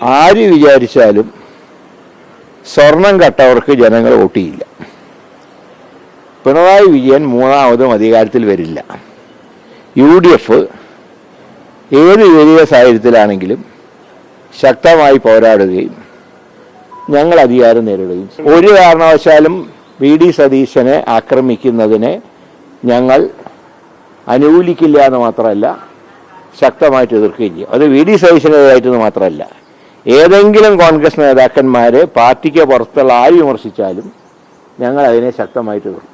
ആര് വിചാരിച്ചാലും സ്വർണം കട്ടവർക്ക് ജനങ്ങൾ വോട്ട് പിണറായി വിജയൻ മൂന്നാമതും അധികാരത്തിൽ വരില്ല. യു ഡി എഫ് ഏത് വലിയ സാഹചര്യത്തിലാണെങ്കിലും ശക്തമായി പോരാടുകയും ഞങ്ങൾ അധികാരം നേരിടുകയും. ഒരു കാരണവശാലും വി ഡി സതീശനെ ആക്രമിക്കുന്നതിനെ ഞങ്ങൾ അനുകൂലിക്കില്ല എന്ന് മാത്രമല്ല ശക്തമായിട്ട് എതിർക്കുകയും ചെയ്യും. അത് വി ഡി സതീശനെതിരായിട്ടെന്ന് മാത്രമല്ല ഏതെങ്കിലും കോൺഗ്രസ് നേതാക്കന്മാരെ പാർട്ടിക്ക് പുറത്തുള്ള ആര് വിമർശിച്ചാലും ഞങ്ങൾ അതിനെ ശക്തമായിട്ട് എതിർക്കും.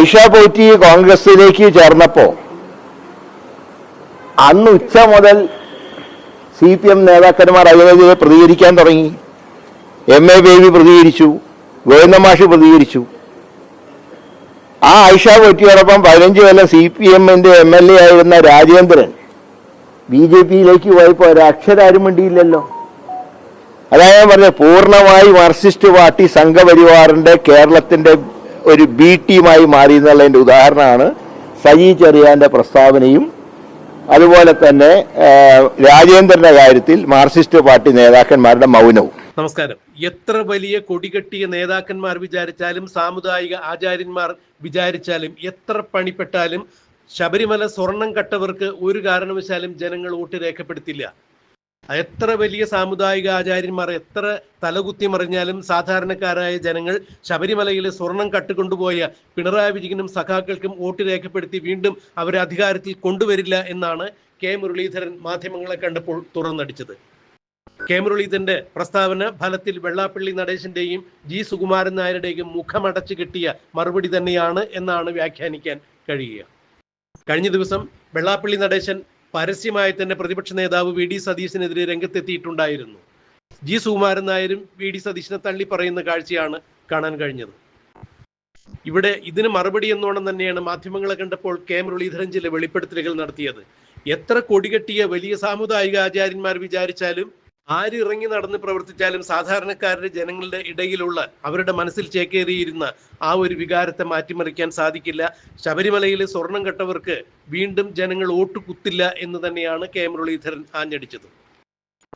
ഐഷ പോറ്റി കോൺഗ്രസിലേക്ക് ചേർന്നപ്പോൾ അന്ന് ഉച്ച മുതൽ സി പി എം നേതാക്കന്മാർ അതിനെതിരെ പ്രതികരിക്കാൻ തുടങ്ങി. എം എ ബേബി പ്രതികരിച്ചു. ഗോവിന്ദമാഷ് പ്രതികരിച്ചു. ആ ഐഷ പോറ്റിയോടൊപ്പം പതിനഞ്ച് കൊല്ലം സി പി എമ്മിന്റെ എം എൽ എ ആയിരുന്ന രാജേന്ദ്രൻ ബി ജെ പിയിലേക്ക് പോയപ്പോൾ ഒരക്ഷരാരും മിണ്ടിയില്ലല്ലോ. അതായത് ഞാൻ പൂർണമായി മാർക്സിസ്റ്റ് പാർട്ടി സംഘപരിവാറിന്റെ കേരളത്തിന്റെ ഒരു ബി ടീമായി മാറി എന്നുള്ളതിന്റെ ഉദാഹരണമാണ് സജി ചെറിയാന്റെ പ്രസ്താവനയും. അതുപോലെ തന്നെ രാജേന്ദ്രന്റെ കാര്യത്തിൽ മാർക്സിസ്റ്റ് പാർട്ടി നേതാക്കന്മാരുടെ മൗനവും. നമസ്കാരം. എത്ര വലിയ കൊടികെട്ടിയ നേതാക്കന്മാർ വിചാരിച്ചാലും സാമുദായിക ആചാര്യന്മാർ വിചാരിച്ചാലും എത്ര പണിപ്പെട്ടാലും ശബരിമല സ്വർണം കട്ടവർക്ക് ഒരു കാരണവശാലും ജനങ്ങൾ വോട്ട് രേഖപ്പെടുത്തില്ല. എത്ര വലിയ സാമുദായിക ആചാര്യന്മാർ എത്ര തലകുത്തി മറിഞ്ഞാലും സാധാരണക്കാരായ ജനങ്ങൾ ശബരിമലയിലെ സ്വർണം കട്ടുകൊണ്ടുപോയ പിണറായി വിജയനും സഖാക്കൾക്കും വോട്ട് രേഖപ്പെടുത്തി വീണ്ടും അവരെ അധികാരത്തിൽ കൊണ്ടുവരില്ല എന്നാണ് കെ മുരളീധരൻ മാധ്യമങ്ങളെ കണ്ടപ്പോൾ തുറന്നടിച്ചത്. കെ മുരളീധരന്റെ പ്രസ്താവന ഫലത്തിൽ വെള്ളാപ്പള്ളി നടേശന്റെയും ജി സുകുമാരൻ നായരുടെയും മുഖമടച്ചു കിട്ടിയ മറുപടി തന്നെയാണ് എന്നാണ് വ്യാഖ്യാനിക്കാൻ കഴിയുക. കഴിഞ്ഞ ദിവസം വെള്ളാപ്പള്ളി നടേശൻ പരസ്യമായി തന്നെ പ്രതിപക്ഷ നേതാവ് വി ഡി സതീശനെതിരെ രംഗത്തെത്തിയിട്ടുണ്ടായിരുന്നു. ജി സുകുമാരൻ നായരും വി ഡി സതീശനെ തള്ളി പറയുന്ന കാഴ്ചയാണ് കാണാൻ കഴിഞ്ഞത്. ഇവിടെ ഇതിന് മറുപടി എന്നോണം തന്നെയാണ് മാധ്യമങ്ങളെ കണ്ടപ്പോൾ കെ മുരളീധരൻ ചില വെളിപ്പെടുത്തലുകൾ നടത്തിയത്. എത്ര കൊടികെട്ടിയ വലിയ സാമുദായിക ആചാര്യന്മാർ വിചാരിച്ചാലും ആര് ഇറങ്ങി നടന്ന് പ്രവർത്തിച്ചാലും സാധാരണക്കാരുടെ ജനങ്ങളുടെ ഇടയിലുള്ള അവരുടെ മനസ്സിൽ ചേക്കേറിയിരുന്ന ആ ഒരു വികാരത്തെ മാറ്റിമറിക്കാൻ സാധിക്കില്ല. ശബരിമലയിലെ സ്വർണം കെട്ടവർക്ക് വീണ്ടും ജനങ്ങൾ വോട്ട് കുത്തില്ല എന്ന് തന്നെയാണ് കെ മുരളീധരൻ ആഞ്ഞടിച്ചത്.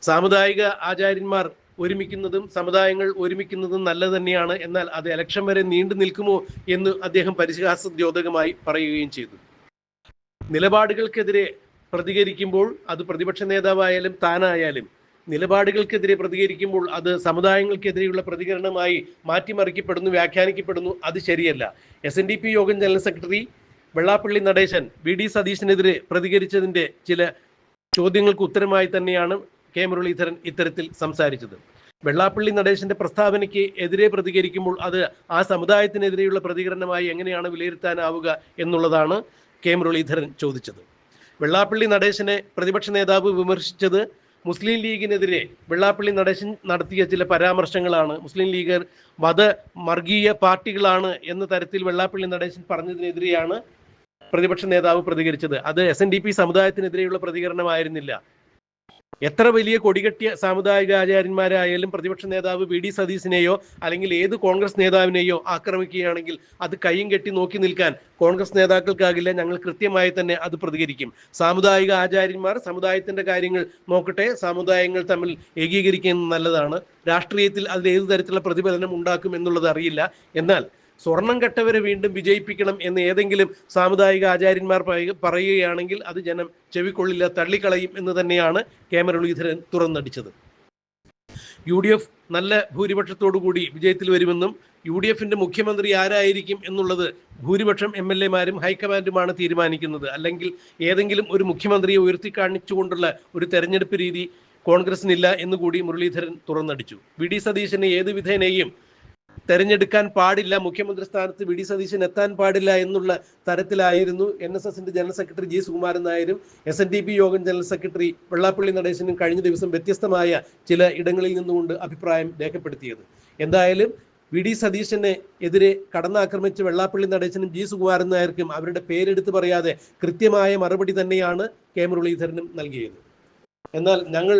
സാമുദായിക ആചാര്യന്മാർ ഒരുമിക്കുന്നതും സമുദായങ്ങൾ ഒരുമിക്കുന്നതും നല്ലത് തന്നെയാണ്. എന്നാൽ അത് ഇലക്ഷൻ വരെ നീണ്ടു നിൽക്കുമോ എന്ന് അദ്ദേഹം പരിഹാസദ്യോതകമായി പറയുകയും ചെയ്തു. നിലപാടുകൾക്കെതിരെ പ്രതികരിക്കുമ്പോൾ അത് പ്രതിപക്ഷ നേതാവായാലും താനായാലും നിലപാടുകൾക്കെതിരെ പ്രതികരിക്കുമ്പോൾ അത് സമുദായങ്ങൾക്കെതിരെയുള്ള പ്രതികരണമായി മാറ്റിമറിക്കപ്പെടുന്നു വ്യാഖ്യാനിക്കപ്പെടുന്നു. അത് ശരിയല്ല. എസ് എൻ ഡി പി യോഗം general secretary Vellappally Natesan V D സതീശനെതിരെ പ്രതികരിച്ചതിന്റെ ചില ചോദ്യങ്ങൾക്ക് ഉത്തരമായി തന്നെയാണ് കെ മുരളീധരൻ ഇത്തരത്തിൽ സംസാരിച്ചത്. വെള്ളാപ്പള്ളി നടേശന്റെ പ്രസ്താവനയ്ക്ക് എതിരെ പ്രതികരിക്കുമ്പോൾ അത് ആ സമുദായത്തിനെതിരെയുള്ള പ്രതികരണമായി എങ്ങനെയാണ് വിലയിരുത്താനാവുക എന്നുള്ളതാണ് കെ മുരളീധരൻ ചോദിച്ചത്. വെള്ളാപ്പള്ളി നടേശനെ പ്രതിപക്ഷ നേതാവ് വിമർശിച്ചത് മുസ്ലിം ലീഗിനെതിരെ വെള്ളാപ്പള്ളി നടേശൻ നടത്തിയ ചില പരാമർശങ്ങളാണ്. മുസ്ലിം ലീഗർ മത മർഗീയ പാർട്ടികളാണ് എന്ന തരത്തിൽ വെള്ളാപ്പള്ളി നടേശൻ പറഞ്ഞതിനെതിരെയാണ് പ്രതിപക്ഷ നേതാവ് പ്രതികരിച്ചത്. അത് എസ് എൻ ഡി പി സമുദായത്തിനെതിരെയുള്ള പ്രതികരണമായിരുന്നില്ല. എത്ര വലിയ കൊടികെട്ടിയ സാമുദായിക ആചാര്യന്മാരായാലും പ്രതിപക്ഷ നേതാവ് വി ഡി സതീശിനെയോ അല്ലെങ്കിൽ ഏത് കോൺഗ്രസ് നേതാവിനെയോ ആക്രമിക്കുകയാണെങ്കിൽ അത് കൈയും കെട്ടി നോക്കി നിൽക്കാൻ കോൺഗ്രസ് നേതാക്കൾക്കാകില്ല ഞങ്ങൾ കൃത്യമായി തന്നെ അത് പ്രതികരിക്കും. സാമുദായിക ആചാര്യന്മാർ സമുദായത്തിന്റെ കാര്യങ്ങൾ നോക്കട്ടെ സമുദായങ്ങൾ തമ്മിൽ ഏകീകരിക്കുന്നത് നല്ലതാണ്. രാഷ്ട്രീയത്തിൽ അതിൽ ഏത് തരത്തിലുള്ള പ്രതിഫലനം ഉണ്ടാക്കും എന്നുള്ളത് അറിയില്ല. എന്നാൽ സ്വർണം കെട്ടവരെ വീണ്ടും വിജയിപ്പിക്കണം എന്ന് ഏതെങ്കിലും സാമുദായിക ആചാര്യന്മാർ പറയ- പറയുകയാണെങ്കിൽ അത് ജനം ചെവിക്കൊള്ളില്ല തള്ളിക്കളയും എന്ന് തന്നെയാണ് കെ. മുരളീധരൻ തുറന്നടിച്ചത്. യു ഡി എഫ് നല്ല ഭൂരിപക്ഷത്തോടു കൂടി വിജയത്തിൽ വരുമെന്നും യു ഡി എഫിന്റെ മുഖ്യമന്ത്രി ആരായിരിക്കും എന്നുള്ളത് ഭൂരിപക്ഷം എം എൽ എമാരും ഹൈക്കമാൻഡുമാണ് തീരുമാനിക്കുന്നത്. അല്ലെങ്കിൽ ഏതെങ്കിലും ഒരു മുഖ്യമന്ത്രിയെ ഉയർത്തി കാണിച്ചുകൊണ്ടുള്ള ഒരു തെരഞ്ഞെടുപ്പ് രീതി കോൺഗ്രസിനില്ല എന്നുകൂടി മുരളീധരൻ തുറന്നടിച്ചു. വി. ഡി. സതീശനെ ഏത് വിധേനയും തെരഞ്ഞെടുക്കാൻ പാടില്ല മുഖ്യമന്ത്രി സ്ഥാനത്ത് വി ഡി സതീശൻ എത്താൻ പാടില്ല എന്നുള്ള തരത്തിലായിരുന്നു എൻ എസ് എസിന്റെ ജനറൽ സെക്രട്ടറി ജി സുകുമാരൻ നായരും എസ് എൻ ഡി പി യോഗം ജനറൽ സെക്രട്ടറി വെള്ളാപ്പള്ളി നടേശനും കഴിഞ്ഞ ദിവസം വ്യത്യസ്തമായ ചില ഇടങ്ങളിൽ നിന്നുകൊണ്ട് അഭിപ്രായം രേഖപ്പെടുത്തിയത്. എന്തായാലും വി ഡി സതീശനെ എതിരെ കടന്നാക്രമിച്ച വെള്ളാപ്പള്ളി നടേശനും ജി സുകുമാരൻ നായർക്കും അവരുടെ പേരെടുത്ത് പറയാതെ കൃത്യമായ മറുപടി തന്നെയാണ് കെ മുരളീധരനും നൽകിയത്. എന്നാൽ ഞങ്ങൾ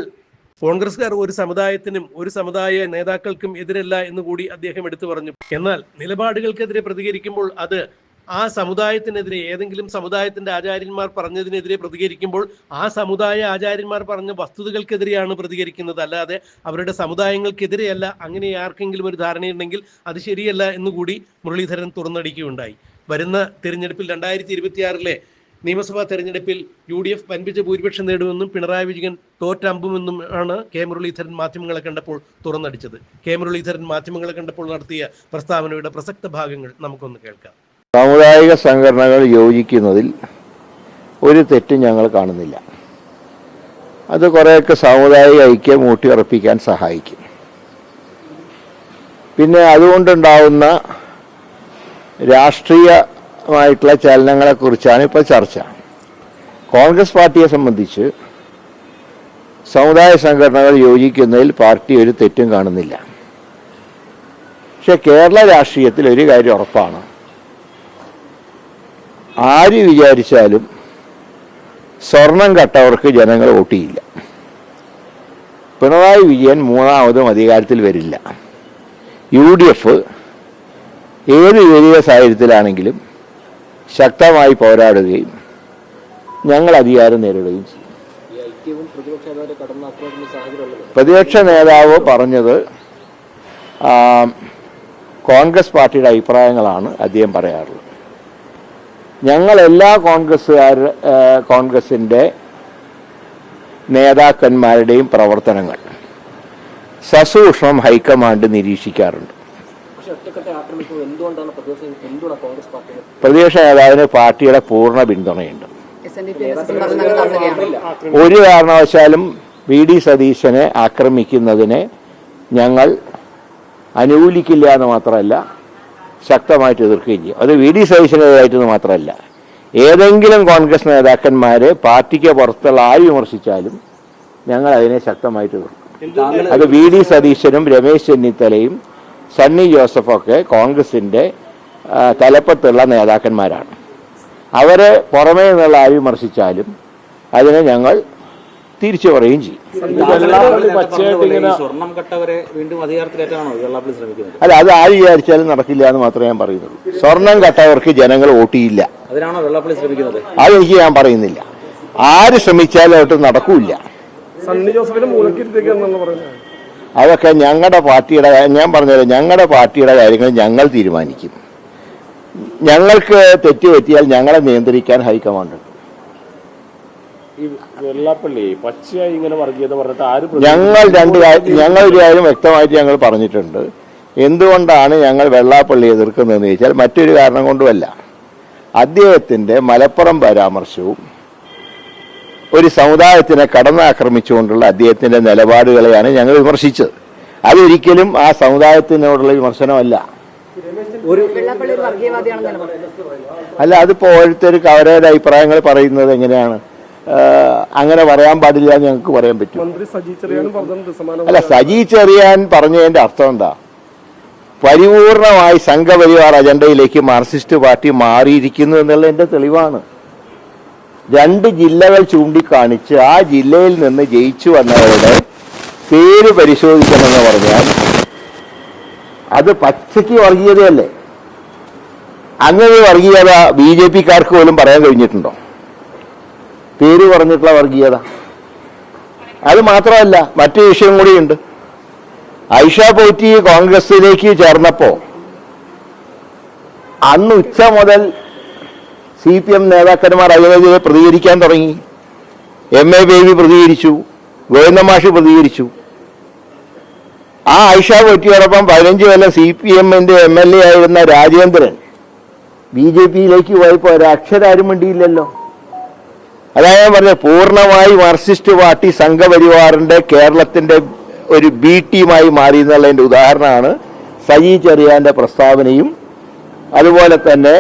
കോൺഗ്രസ്സുകാർ ഒരു സമുദായത്തിനും ഒരു സമുദായ നേതാക്കൾക്കും എതിരല്ല എന്ന് കൂടി അദ്ദേഹം എടുത്തു പറഞ്ഞു. എന്നാൽ നിലപാടുകൾക്കെതിരെ പ്രതികരിക്കുമ്പോൾ അത് ആ സമുദായത്തിനെതിരെ ഏതെങ്കിലും സമുദായത്തിന്റെ ആചാര്യന്മാർ പറഞ്ഞതിനെതിരെ പ്രതികരിക്കുമ്പോൾ ആ സമുദായ ആചാര്യന്മാർ പറഞ്ഞ വസ്തുതകൾക്കെതിരെയാണ് പ്രതികരിക്കുന്നത്. അല്ലാതെ അവരുടെ സമുദായങ്ങൾക്കെതിരെയല്ല അങ്ങനെ ആർക്കെങ്കിലും ഒരു ധാരണയുണ്ടെങ്കിൽ അത് ശരിയല്ല എന്നുകൂടി മുരളീധരൻ തുറന്നടിക്കുകയുണ്ടായി. വരുന്ന തിരഞ്ഞെടുപ്പിൽ രണ്ടായിരത്തി ഇരുപത്തിയാറിലെ നിയമസഭാ തെരഞ്ഞെടുപ്പിൽ യു ഡി എഫ് വൻപിച്ച ഭൂരിപക്ഷം നേടുമെന്നും പിണറായി വിജയൻ തോറ്റമ്പുമെന്നും ആണ് കെ മുരളീധരൻ മാധ്യമങ്ങളെ കണ്ടപ്പോൾ തുറന്നടിച്ചത്. കെ മുരളീധരൻ മാധ്യമങ്ങളെ കണ്ടപ്പോൾ നടത്തിയ പ്രസ്താവനയുടെ പ്രസക്ത ഭാഗങ്ങൾ നമുക്കൊന്ന് കേൾക്കാം. സാമുദായിക സംഘടനകൾ യോജിക്കുന്നതിൽ ഒരു തെറ്റും ഞങ്ങൾ കാണുന്നില്ല. അത് കുറേയൊക്കെ സാമുദായിക ഐക്യം ഊട്ടിയുറപ്പിക്കാൻ സഹായിക്കും. പിന്നെ അതുകൊണ്ടുണ്ടാവുന്ന രാഷ്ട്രീയമായിട്ടുള്ള ചലനങ്ങളെക്കുറിച്ചാണ് ഇപ്പോൾ ചർച്ച. കോൺഗ്രസ് പാർട്ടിയെ സംബന്ധിച്ച് സമുദായ സംഘടനകൾ യോജിക്കുന്നതിൽ പാർട്ടി ഒരു തെറ്റും കാണുന്നില്ല. പക്ഷെ കേരള രാഷ്ട്രീയത്തിൽ ഒരു കാര്യം ഉറപ്പാണ്. ആര് വിചാരിച്ചാലും സ്വർണം കട്ടവർക്ക് ജനങ്ങൾ വോട്ടിയില്ല പിണറായി വിജയൻ മൂന്നാമതും അധികാരത്തിൽ വരില്ല. യു ഡി എഫ് ഏത് വലിയ സാഹചര്യത്തിലാണെങ്കിലും ശക്തമായി പോരാടുകയും ഞങ്ങൾ അധികാരം നേരിടുകയും ചെയ്യും. പ്രതിപക്ഷ നേതാവ് പറഞ്ഞത് കോൺഗ്രസ് പാർട്ടിയുടെ അഭിപ്രായങ്ങളാണ് അദ്ദേഹം പറയാറുള്ളത്. ഞങ്ങൾ എല്ലാ കോൺഗ്രസ്സുകാർ കോൺഗ്രസിന്റെ നേതാക്കന്മാരുടെയും പ്രവർത്തനങ്ങൾ സസൂക്ഷ്മം ഹൈക്കമാൻഡ് നിരീക്ഷിക്കാറുണ്ട് പക്ഷെ ഒറ്റക്കെട്ടെ ആക്രമിക്കുമ്പോൾ എന്തുകൊണ്ടാണ് പ്രതിപക്ഷ നേതാവിന് പാർട്ടിയുടെ പൂർണ പിന്തുണയുണ്ട് ഒരു കാരണവശാലും വി ഡി സതീശനെ ആക്രമിക്കുന്നതിനെ ഞങ്ങൾ അനുകൂലിക്കില്ല എന്ന് മാത്രമല്ല ശക്തമായിട്ട് എതിർക്കുകയും ചെയ്യും അത് വി ഡി സതീശനെതിരായിട്ടെന്ന് മാത്രമല്ല ഏതെങ്കിലും കോൺഗ്രസ് നേതാക്കന്മാരെ പാർട്ടിക്ക് പുറത്തുള്ള ആര് വിമർശിച്ചാലും ഞങ്ങൾ അതിനെ ശക്തമായിട്ട് എതിർക്കും അത് വി ഡി സതീശനും രമേശ് ചെന്നിത്തലയും സണ്ണി ജോസഫൊക്കെ കോൺഗ്രസിന്റെ തലപ്പത്തുള്ള നേതാക്കന്മാരാണ്. അവരെ പുറമേ നിന്നുള്ള ആര് വിമർശിച്ചാലും അതിനെ ഞങ്ങൾ തിരിച്ചു പറയുകയും ചെയ്യും. അല്ല അത് ആര് വിചാരിച്ചാലും നടക്കില്ല എന്ന് മാത്രമേ ഞാൻ പറയുന്നുള്ളൂ. സ്വർണം കട്ടവർക്ക് ജനങ്ങൾ വോട്ട് ചെയ്യില്ല. അതിനാണോ വെള്ളപ്പള്ളി ശ്രമിക്കുന്നത്? അതെനിക്ക് ഞാൻ പറയുന്നില്ല. ആര് ശ്രമിച്ചാലും അതൊട്ട് നടക്കൂല സണ്ണി ജോസഫിന് മൂലക്കിരുത്തേക്ക് എന്നാണ് പറയുന്നത്. അതൊക്കെ ഞങ്ങളുടെ പാർട്ടിയുടെ ഞാൻ പറഞ്ഞത് ഞങ്ങളുടെ പാർട്ടിയുടെ കാര്യങ്ങൾ ഞങ്ങൾ തീരുമാനിക്കും. ഞങ്ങൾക്ക് തെറ്റുപറ്റിയാൽ ഞങ്ങളെ നിയന്ത്രിക്കാൻ ഹൈക്കമാൻഡ് ഉണ്ട്. വെള്ളാപ്പള്ളി പച്ചയായി ഇങ്ങനെ വർഗീയത പറഞ്ഞിട്ട് ആര് ഞങ്ങൾ രണ്ട് ഞങ്ങൾ ഒരു കാര്യം വ്യക്തമായിട്ട് ഞങ്ങൾ പറഞ്ഞിട്ടുണ്ട്. എന്തുകൊണ്ടാണ് ഞങ്ങൾ വെള്ളാപ്പള്ളി എതിർക്കുന്നതെന്ന് ചോദിച്ചാൽ മറ്റൊരു കാരണം കൊണ്ടുമല്ല. അദ്ദേഹത്തിന്റെ മലപ്പുറം പരാമർശവും ഒരു സമുദായത്തിനെ കടന്നാക്രമിച്ചുകൊണ്ടുള്ള അദ്ദേഹത്തിന്റെ നിലപാടുകളെയാണ് ഞങ്ങൾ വിമർശിച്ചത്. അതൊരിക്കലും ആ സമുദായത്തിനോടുള്ള വിമർശനമല്ല. വെള്ളാപ്പള്ളി ഒരു വർഗീയവാദിയാണെന്നല്ല പറയുന്നത് അല്ല അതിപ്പോൾ ഓരോരുത്തർക്ക് അവരവരുടെ അഭിപ്രായങ്ങൾ പറയുന്നത് എങ്ങനെയാണ്? അങ്ങനെ പറയാൻ പാടില്ല എന്ന് ഞങ്ങൾക്ക് പറയാൻ പറ്റും. അല്ല സജി ചെറിയാൻ പറഞ്ഞതിന്റെ അർത്ഥം എന്താ? പരിപൂർണമായി സംഘപരിവാർ അജണ്ടയിലേക്ക് മാർക്സിസ്റ്റ് പാർട്ടി മാറിയിരിക്കുന്നു എന്നുള്ളതിന്റെ തെളിവാണ്. രണ്ട് ജില്ലകൾ ചൂണ്ടിക്കാണിച്ച് ആ ജില്ലയിൽ നിന്ന് ജയിച്ചു വന്നവരുടെ പേര് പരിശോധിക്കണമെന്ന് പറഞ്ഞാൽ അത് പച്ചയ്ക്ക് വർഗീയതയല്ലേ അങ്ങനെ വർഗീയത ബി ജെ പിക്കാർക്ക് പോലും പറയാൻ കഴിഞ്ഞിട്ടുണ്ടോ? പേര് പറഞ്ഞിട്ടുള്ള വർഗീയത. അത് മാത്രമല്ല മറ്റു വിഷയം കൂടിയുണ്ട് ഐഷ പോറ്റി കോൺഗ്രസിലേക്ക് ചേർന്നപ്പോ അന്ന് ഉച്ച മുതൽ സി പി എം നേതാക്കന്മാർ അതിനെതിരെ പ്രതികരിക്കാൻ തുടങ്ങി. എം എ ബേബി പ്രതികരിച്ചു. ഗോവിന്ദമാഷി പ്രതികരിച്ചു. ആ ഐഷ പോറ്റിയോടൊപ്പം പതിനഞ്ച് കൊല്ലം സി പി എമ്മിന്റെ എം എൽ എ ആയിരുന്ന രാജേന്ദ്രൻ ബി ജെ പിയിലേക്ക് പോയപ്പോ ഒരക്ഷരാരും മിണ്ടിയില്ലല്ലോ. അതായത് ഞാൻ പറഞ്ഞത് പൂർണമായി മാർക്സിസ്റ്റ് പാർട്ടി സംഘപരിവാറിന്റെ കേരളത്തിന്റെ ഒരു ബി ടീമായി മാറി എന്നുള്ളതിന്റെ ഉദാഹരണമാണ് സജി ചെറിയാന്റെ പ്രസ്താവനയും അതുപോലെ തന്നെ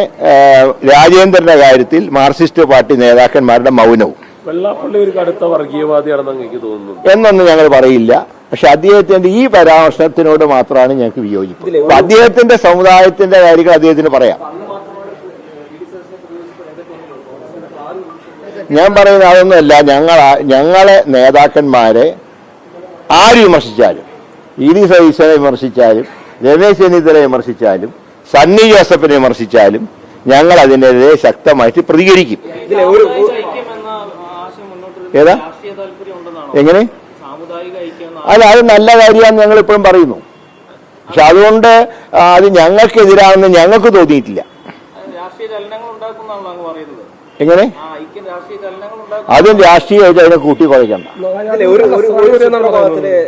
രാജേന്ദ്രന്റെ കാര്യത്തിൽ മാർക്സിസ്റ്റ് പാർട്ടി നേതാക്കന്മാരുടെ മൗനവും. വെള്ളാപ്പള്ളി ഒരു കടുത്ത വർഗീയവാദിയാണെന്ന് തോന്നുന്നു. എന്നൊന്നും ഞങ്ങൾ പറയില്ല. പക്ഷെ അദ്ദേഹത്തിന്റെ ഈ പരാമർശത്തിനോട് മാത്രമാണ് ഞങ്ങൾക്ക് വിയോജിപ്പ്. അദ്ദേഹത്തിന്റെ സമുദായത്തിന്റെ കാര്യങ്ങൾ അദ്ദേഹത്തിന് പറയാം. ഞാൻ പറയുന്ന അതൊന്നുമല്ല. ഞങ്ങൾ ഞങ്ങളെ നേതാക്കന്മാരെ ആര് വിമർശിച്ചാലും ഇ ഡി സതീശനെ വിമർശിച്ചാലും രമേശ് ചെന്നിത്തല വിമർശിച്ചാലും സണ്ണി ജോസഫിനെ വിമർശിച്ചാലും ഞങ്ങൾ അതിനെതിരെ ശക്തമായിട്ട് പ്രതികരിക്കും. ഇതിലെ ഒരു ആശയം മുന്നോട്ട് ഏതാ? എങ്ങനെ? അല്ല അത് നല്ല കാര്യമാണെന്ന് ഞങ്ങൾ ഇപ്പോഴും പറയുന്നു. പക്ഷെ അതുകൊണ്ട് അത് ഞങ്ങൾക്കെതിരാണെന്ന് ഞങ്ങൾക്ക് തോന്നിയിട്ടില്ല. എങ്ങനെ? അതും ഐക്യം രാഷ്ട്രീയ ചലനങ്ങൾ ഉണ്ടാക്കും അതും രാഷ്ട്രീയമായിട്ട് അതിനെ കൂട്ടി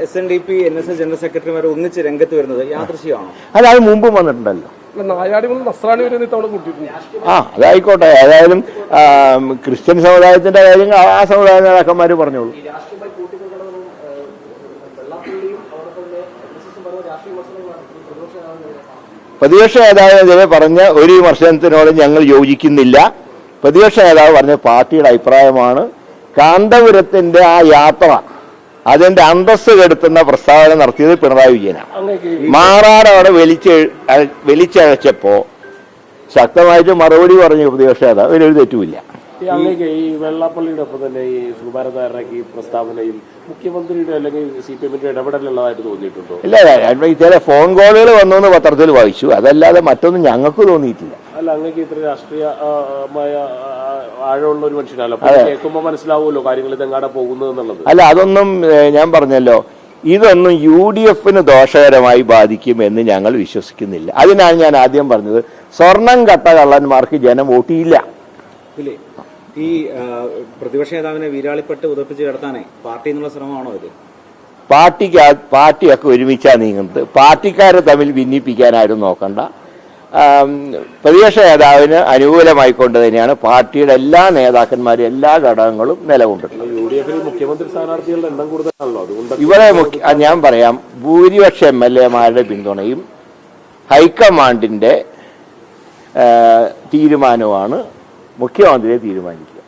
S N D P N S S general സെക്രട്ടറിമാർ ഒന്നിച്ച് രംഗത്ത് വരുന്നത് യാദൃശ്യമാണ് അല്ല അത് മുമ്പും വന്നിട്ടുണ്ടല്ലോ. ആ അതായിക്കോട്ടെ. ഏതായാലും ക്രിസ്ത്യൻ സമുദായത്തിന്റെ കാര്യങ്ങൾ ആ സമുദായ നേതാക്കന്മാർ പറഞ്ഞോളൂ. പ്രതിപക്ഷ നേതാവിനെതിരെ പറഞ്ഞ ഒരു വിമർശനത്തിനോട് ഞങ്ങൾ യോജിക്കുന്നില്ല. പ്രതിപക്ഷ നേതാവ് പറഞ്ഞ പാർട്ടിയുടെ അഭിപ്രായമാണ് കാന്തപുരത്തിന്റെ ആ യാത്ര. അതിന്റെ അന്തസ് കെടുത്തുന്ന പ്രസ്താവന നടത്തിയത് പിണറായി വിജയനാണ്. മാറാടവിടെ വലിച്ച് വലിച്ചഴച്ചപ്പോ ശക്തമായിട്ട് മറുപടി പറഞ്ഞു പ്രതിപക്ഷ നേതാവ് ഒരു തെറ്റുമില്ല. അങ്ങേക്ക് ഈ വെള്ളാപ്പള്ളിയുടെ ഒപ്പം തന്നെ ഈ സുകുമാരൻ ഈ പ്രസ്താവനയിൽ മുഖ്യമന്ത്രിയുടെ അല്ലെങ്കിൽ സി പി എമ്മിന്റെ ഇടപെടലുള്ളതായിട്ട് തോന്നിയിട്ടുണ്ടോ? ഇല്ല ചില ഫോൺ കോളുകൾ വന്നു എന്ന് പത്രത്തിൽ വായിച്ചു. അതല്ലാതെ മറ്റൊന്നും ഞങ്ങൾക്ക് തോന്നിയിട്ടില്ല. അല്ല അങ്ങേക്ക് ഇത്ര രാഷ്ട്രീയമായ ആഴമുള്ള ഒരു മനുഷ്യനല്ലോ. കേൾക്കുമ്പോൾ മനസ്സിലാവുമല്ലോ കാര്യങ്ങൾ ഇതെങ്ങാടെ പോകുന്നത് എന്നുള്ളത്. അല്ല അതൊന്നും ഞാൻ പറഞ്ഞല്ലോ. ഇതൊന്നും യു ഡി എഫിന് ദോഷകരമായി ബാധിക്കുമെന്ന് ഞങ്ങൾ വിശ്വസിക്കുന്നില്ല. അതിനാണ് ഞാൻ ആദ്യം പറഞ്ഞത്. സ്വർണം കട്ട കള്ളന്മാർക്ക് ജനം വോട്ടിയില്ല ഈ പ്രതിപക്ഷ നേതാവിനെ വീരാളിപ്പെട്ട് ഉദപ്പിച്ച് കിടത്താനേ പാർട്ടി എന്നുള്ള ശ്രമമാണോ ഇത്? പാർട്ടിക്ക് പാർട്ടിയൊക്കെ ഒരുമിച്ചാ നീങ്ങുന്നത്. പാർട്ടിക്കാരെ തമ്മിൽ ഭിന്നിപ്പിക്കാനാരും നോക്കണ്ട. പ്രതിപക്ഷ നേതാവിന് അനുകൂലമായിക്കൊണ്ട് തന്നെയാണ് പാർട്ടിയുടെ എല്ലാ നേതാക്കന്മാരും എല്ലാ ഘടകങ്ങളും നിലകൊണ്ടിട്ടുള്ളത്. ഇവിടെ ഞാൻ പറയാം. ഭൂരിപക്ഷ എം എൽ എമാരുടെ പിന്തുണയും ഹൈക്കമാൻഡിന്റെ തീരുമാനമാണ് മുഖ്യമന്ത്രിയെ തീരുമാനിക്കുക.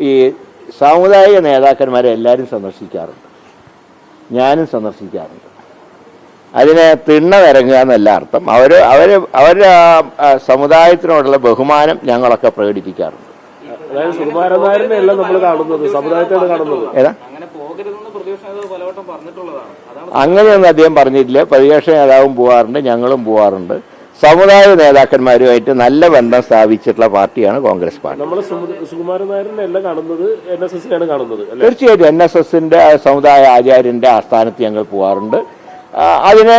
ഈ സാമുദായിക നേതാക്കന്മാരെ എല്ലാവരും സന്ദർശിക്കാറുണ്ട്. ഞാനും സന്ദർശിക്കാറുണ്ട്. അതിനെ തിണ്ണ നിരങ്ങുക എന്നല്ല അർത്ഥം. അവർ അവർ അവരുടെ സമുദായത്തിനോടുള്ള ബഹുമാനം ഞങ്ങളൊക്കെ പ്രകടിപ്പിക്കാറുണ്ട്. അതായത് സുകുമാരൻ നായരിനെ അല്ല നമ്മൾ കാണുന്നത്. സമുദായത്തെയാണ് കാണുന്നത്. ഏതാ? അങ്ങനെയൊന്നും അദ്ദേഹം പറഞ്ഞിട്ടില്ല. പ്രതിപക്ഷ നേതാവും പോവാറുണ്ട് ഞങ്ങളും പോവാറുണ്ട്. സമുദായ നേതാക്കന്മാരുമായിട്ട് നല്ല ബന്ധം സ്ഥാപിച്ചിട്ടുള്ള പാർട്ടിയാണ് കോൺഗ്രസ് പാർട്ടി. നമ്മൾ സുകുമാരൻ നായരിനെ കാണുന്നത് എൻ എസ് എസിനെയാണ് കാണുന്നത് തീർച്ചയായിട്ടും എൻ എസ് എസിന്റെ സമുദായ ആചാര്യന്റെ ആസ്ഥാനത്ത് ഞങ്ങൾ പോവാറുണ്ട്. അതിനെ അതിന്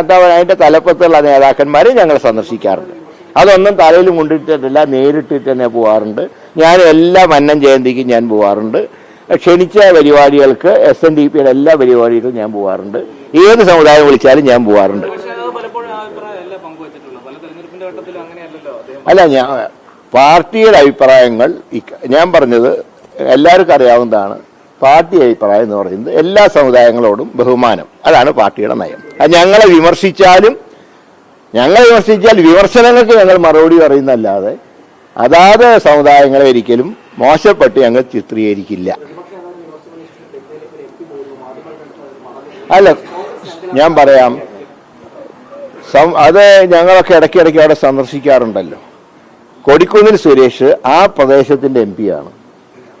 എന്താ പറയുക അതിന്റെ തലപ്പത്തുള്ള നേതാക്കന്മാരെ ഞങ്ങൾ സന്ദർശിക്കാറുണ്ട്. അതൊന്നും തലയിൽ കൊണ്ടിട്ടിട്ടില്ല നേരിട്ടിട്ട് തന്നെ പോവാറുണ്ട്. ഞാൻ എല്ലാ മന്നം ജയന്തിക്കും ഞാൻ പോവാറുണ്ട്. ക്ഷണിച്ച പരിപാടികൾക്ക് എസ് എൻ ഡി പിയുടെ എല്ലാ പരിപാടികൾക്കും ഞാൻ പോവാറുണ്ട്. ഏത് സമുദായം വിളിച്ചാലും ഞാൻ അദ്ദേഹം? അല്ല ഞാൻ പാർട്ടിയുടെ അഭിപ്രായങ്ങൾ ഞാൻ പറഞ്ഞത് എല്ലാവർക്കും അറിയാവുന്നതാണ്. പാർട്ടി അഭിപ്രായം എന്ന് പറയുന്നത് എല്ലാ സമുദായങ്ങളോടും ബഹുമാനം. അതാണ് പാർട്ടിയുടെ നയം. അത് ഞങ്ങളെ വിമർശിച്ചാലും ഞങ്ങളെ വിമർശിച്ചാൽ വിമർശനങ്ങൾക്ക് ഞങ്ങൾ മറുപടി പറയുന്നല്ലാതെ അതാത് സമുദായങ്ങളെ ഒരിക്കലും മോശപ്പെട്ട് ഞങ്ങൾ ചിത്രീകരിക്കില്ല. അല്ല ഞാൻ പറയാം. അത് ഞങ്ങളൊക്കെ ഇടയ്ക്കിടയ്ക്ക് അവിടെ സന്ദർശിക്കാറുണ്ടല്ലോ. കൊടിക്കുന്നിൽ സുരേഷ് ആ പ്രദേശത്തിന്റെ എം പി ആണ്.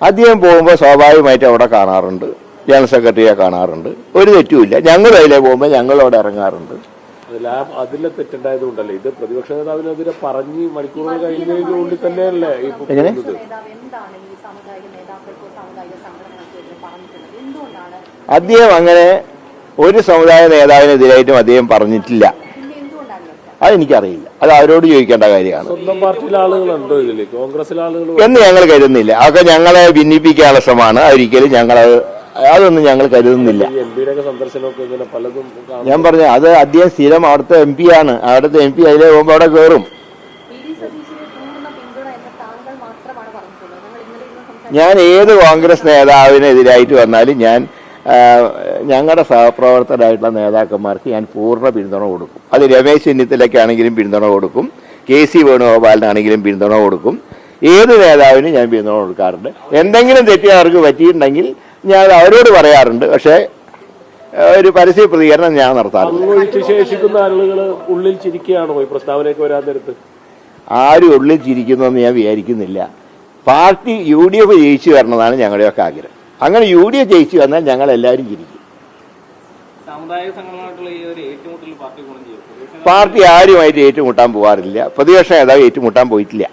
അദ്ദേഹം പോകുമ്പോൾ സ്വാഭാവികമായിട്ട് അവിടെ കാണാറുണ്ട്. ജനറൽ സെക്രട്ടറിയെ കാണാറുണ്ട്. ഒരു തെറ്റുമില്ല. ഞങ്ങൾ അതിലെ പോകുമ്പോൾ ഞങ്ങളവിടെ ഇറങ്ങാറുണ്ട്. അതിൽ ആ അതിലെ തെറ്റുണ്ടായത് കൊണ്ടല്ലേ ഇത് പ്രതിപക്ഷ നേതാവിനെതിരെ പറഞ്ഞ് മണിക്കൂറുകൾ തന്നെയല്ലേ സംഘടനകൾക്കോ എതിരെ പറഞ്ഞിട്ടുള്ളത്? എന്തുകൊണ്ടാണ്? അദ്ദേഹം അങ്ങനെ ഒരു സമുദായ നേതാവിനെതിരായിട്ടും അദ്ദേഹം പറഞ്ഞിട്ടില്ല? അതെനിക്കറിയില്ല അത് അവരോട് ചോദിക്കേണ്ട കാര്യമാണ്. സ്വന്തം പാർട്ടിയിലെ ആളുകളുണ്ടോ ഇതിൽ? കോൺഗ്രസിലെ ആളുകൾ എന്ന് ഞങ്ങൾ കരുതുന്നില്ല. അതൊക്കെ ഞങ്ങളെ ഭിന്നിപ്പിക്കാനുള്ള ശ്രമമാണ്. ഒരിക്കലും ഞങ്ങളത് അതൊന്നും ഞങ്ങൾ കരുതുന്നില്ല. ഞാൻ പറഞ്ഞു അത് അദ്ദേഹം സ്ഥിരം അവിടുത്തെ എം പി ആണ് അവിടുത്തെ എം പി അതിലെ പോകുമ്പോൾ അവിടെ കയറും ഞാൻ ഏത് കോൺഗ്രസ് നേതാവിനെതിരായിട്ട് വന്നാലും ഞാൻ ഞങ്ങളുടെ സഹപ്രവർത്തകരായിട്ടുള്ള നേതാക്കന്മാർക്ക് ഞാൻ പൂർണ പിന്തുണ കൊടുക്കും. അത് രമേശ് ചെന്നിത്തലയ്ക്കാണെങ്കിലും പിന്തുണ കൊടുക്കും. കെ സി വേണുഗോപാലിനാണെങ്കിലും പിന്തുണ കൊടുക്കും. ഏത് നേതാവിനും ഞാൻ പിന്തുണ കൊടുക്കാറുണ്ട്. എന്തെങ്കിലും തെറ്റി അവർക്ക് പറ്റിയിട്ടുണ്ടെങ്കിൽ ഞാൻ അവരോട് പറയാറുണ്ട്. പക്ഷേ ഒരു പരസ്യ പ്രതികരണം ഞാൻ നടത്താറുണ്ട് ശേഷിക്കുന്ന ആളുകൾ ഉള്ളിൽ ചിരിക്കുകയാണോ ഈ പ്രസ്താവനയൊക്കെ വരാൻ നേരത്ത്? ആരും ഉള്ളിൽ ചിരിക്കുന്നെന്ന് ഞാൻ വിചാരിക്കുന്നില്ല. പാർട്ടി യു ഡി എഫ് ജയിച്ചു വരണമെന്നാണ് ഞങ്ങളുടെയൊക്കെ ആഗ്രഹം. അങ്ങനെ യു ഡി എഫ് ജയിച്ചു വന്നാൽ ഞങ്ങൾ എല്ലാവരും ചിരിക്കും പാർട്ടി ആരുമായിട്ട് ഏറ്റുമുട്ടാൻ പോകാറില്ല പ്രതിപക്ഷ നേതാവ് ഏറ്റുമുട്ടാൻ പോയിട്ടില്ല.